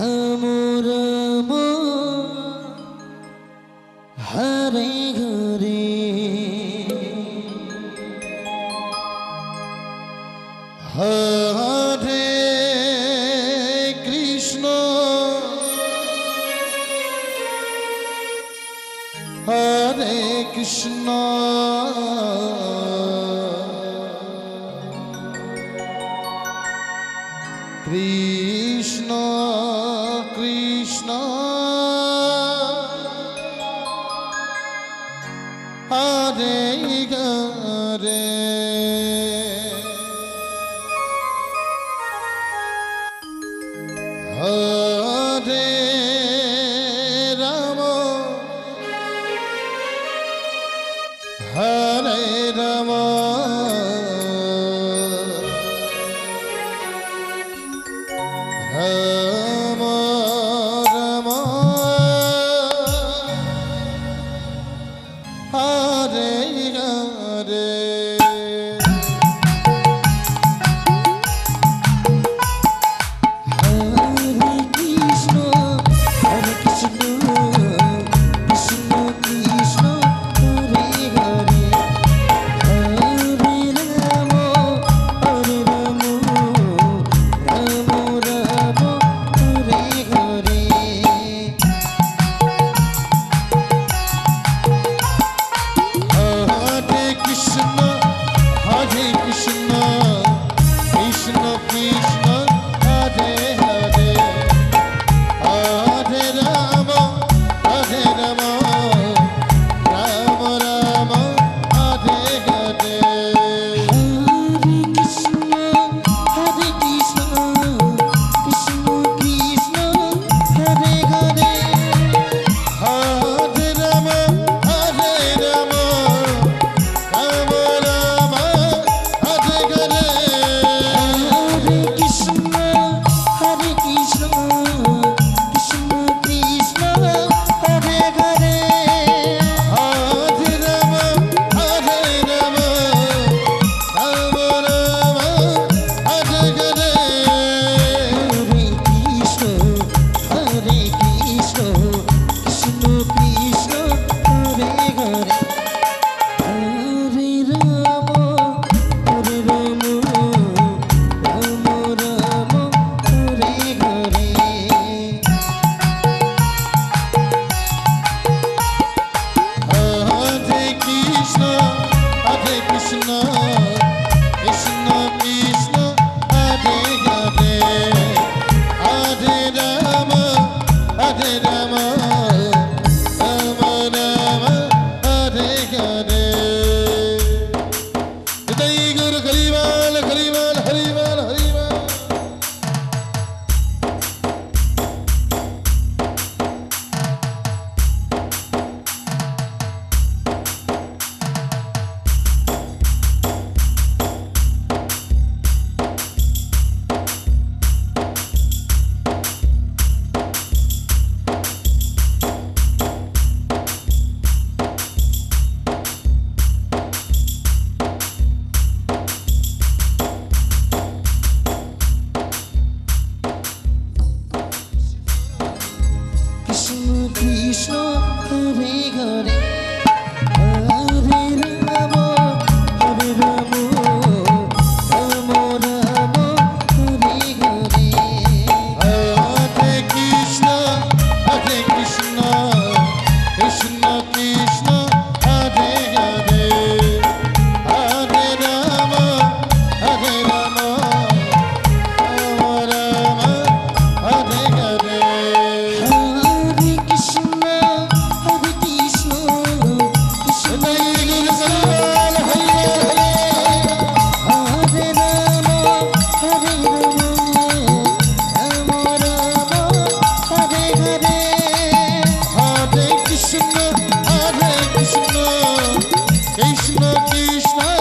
Ram Hare Hare Hare Krishna Hare Krishna Krishna Hare Hare Hare Ram Hare Ram Hare Krishna Krishna.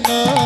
Krishna